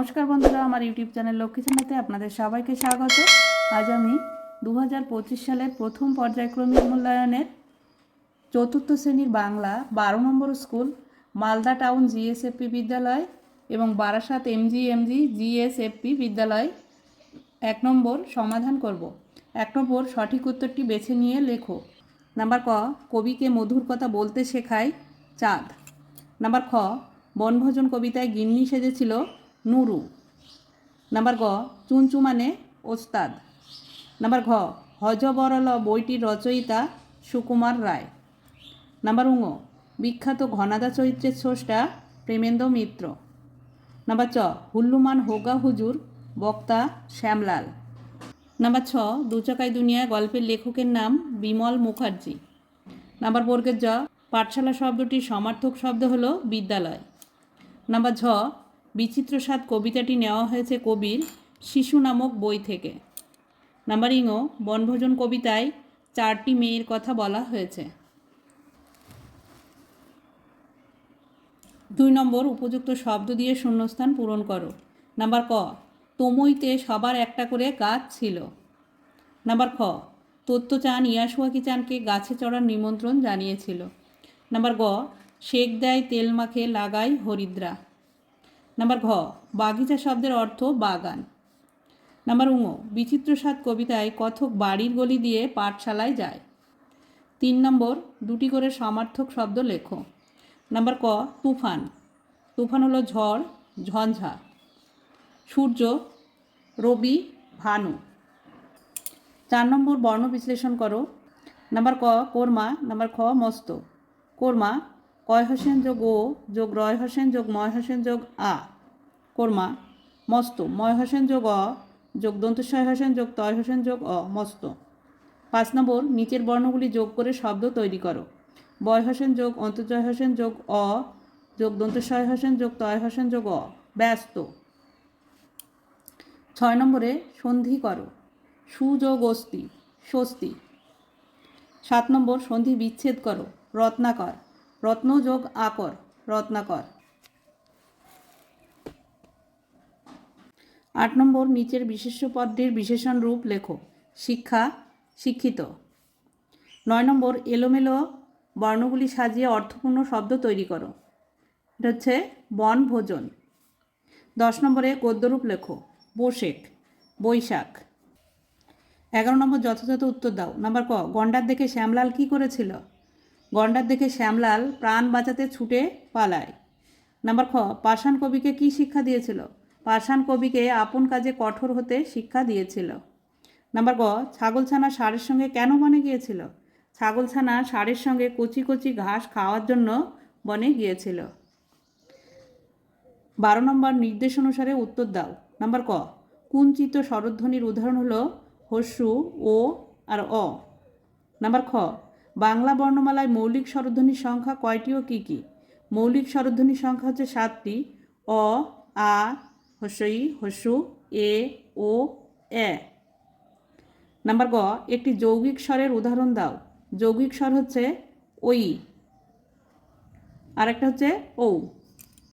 নমস্কার বন্ধুরা, আমার ইউটিউব চ্যানেল লক্ষ্মী চ্যানেলতে আপনাদের সবাইকে স্বাগত। আজ আমি দু হাজার পঁচিশ সালের প্রথম পর্যায়ক্রমিক মূল্যায়নের চতুর্থ শ্রেণির বাংলা বারো নম্বর স্কুল, মালদা টাউন জিএসএফপি বিদ্যালয় এবং বারাসাত এমজি এমজি জিএসএফপি বিদ্যালয় এক নম্বর সমাধান করব। এক নম্বর সঠিক উত্তরটি বেছে নিয়ে লেখো। নাম্বার ক, কবিকে মধুর কথা বলতে শেখায় চাঁদ। নাম্বার খ, বনভোজন কবিতায় গিন্নি সেজেছিল। নুরু। নাম্বার গ চুনচু মানে ওস্তাদ। নাম্বার ঘ হজবরল বইটির রচয়িতা সুকুমার রায়। নাম্বার উঙ, বিখ্যাত ঘনাদা চরিত্রের স্রষ্টা প্রেমেন্দ্র মিত্র। নাম্বার চ, হুল্লুমান হোগা হুজুর, বক্তা শ্যামলাল। নাম্বার ছ দুচকাই দুনিয়া গল্পের লেখকের নাম বিমল মুখার্জি। নাম্বার বর্গের জ, পাঠশালা শব্দটির সমার্থক শব্দ হলো বিদ্যালয়। নাম্বার ঝ বিচিত্র স্বাদ কবিতাটি নেওয়া হয়েছে কবির শিশু নামক বই থেকে। নাম্বার ইঙ বনভোজন কবিতায় চারটি মেয়ের কথা বলা হয়েছে। দুই নম্বর উপযুক্ত শব্দ দিয়ে শূন্যস্থান পূরণ করো। নাম্বার ক, তমইতে সবার একটা করে গাছ ছিল। নাম্বার খ তত্ত্ব চান ইয়াসুয়াকি চানকে গাছে চড়ার নিমন্ত্রণ জানিয়েছিল। নাম্বার গ শেখ দেয় তেল মাখে লাগাই হরিদ্রা। নাম্বার ঘ, বাগিচা শব্দের অর্থ বাগান। নাম্বার উঙ বিচিত্র স্বাদ কবিতায় কথক বাড়ির গলি দিয়ে পাঠশালায় যায়। তিন নম্বর, দুটি করে সমার্থক শব্দ লেখো। নাম্বার ক, তুফান। তুফান হলো ঝড়, ঝঞ্ঝা। সূর্য, রবি, ভানু। চার নম্বর বর্ণ বিশ্লেষণ করো। নাম্বার ক, কোরমা। নাম্বার খ, মস্ত। কোরমা কয় হোসেন যোগ ও যোগ রয় হোসেন যোগ ময় হোসেন যোগ আ? কোরমা, মস্ত, ময় হোসেন যোগ অ, যোগ দন্তস্বয় হোসেন যোগ তয় হোসেন যোগ অ, মস্ত। পাঁচ নম্বর, নিচের বর্ণগুলি যোগ করে শব্দ তৈরি করো। বয় হোসেন যোগ, অন্তর্জয় হোসেন যোগ অ, যোগ দন্তস্বয় হোসেন যোগ তয় হোসেন যোগ অ, ব্যস্ত। ছয় নম্বরে, সন্ধি করো। সুযোগ অস্তি স্বস্তি। সাত নম্বর, সন্ধি বিচ্ছেদ করো, রত্নাকর। রত্নযোগ আকর, রত্নাকর। আট নম্বর, নিচের বিশেষ্য পদটির বিশেষণ রূপ লেখো। শিক্ষা, শিক্ষিত। নয় নম্বর, এলোমেলো বর্ণগুলি সাজিয়ে অর্থপূর্ণ শব্দ তৈরি করো। এটা হচ্ছে বনভোজন। দশ নম্বরে, গদ্যরূপ লেখো। বোশেক বৈশাখ। এগারো নম্বর, যথাযথ উত্তর দাও। নাম্বার ক গন্ডার দেখে শ্যামলাল কি করেছিল? গন্ডার দেখে শ্যামলাল প্রাণ বাঁচাতে ছুটে পালায়। নাম্বার খ, পাষাণ কবিকে কি শিক্ষা দিয়েছিল? পাষাণ কবিকে আপন কাজে কঠোর হতে শিক্ষা দিয়েছিল। নাম্বার গ, ছাগলছানা ষাঁড়ের সঙ্গে কেন বনে গিয়েছিল? ছাগলছানা ষাঁড়ের সঙ্গে কচি কচি ঘাস খাওয়ার জন্য বনে গিয়েছিল। বারো নম্বর, নির্দেশ অনুসারে উত্তর দাও। নাম্বার ক, কুঞ্চিত স্বরধ্বনির উদাহরণ হলো হস্যু, ও, আর অ। নাম্বার খ বাংলা বর্ণমালায় মৌলিক স্বরধ্বনির সংখ্যা কয়টি ও কী কী? মৌলিক স্বরধ্বনির সংখ্যা হচ্ছে সাতটি। অ, আ, হসই, হসু, এ, ও, এ। নাম্বার গ, একটি যৌগিক স্বরের উদাহরণ দাও। যৌগিক স্বর হচ্ছে ওই আরেকটা হচ্ছে ঔ।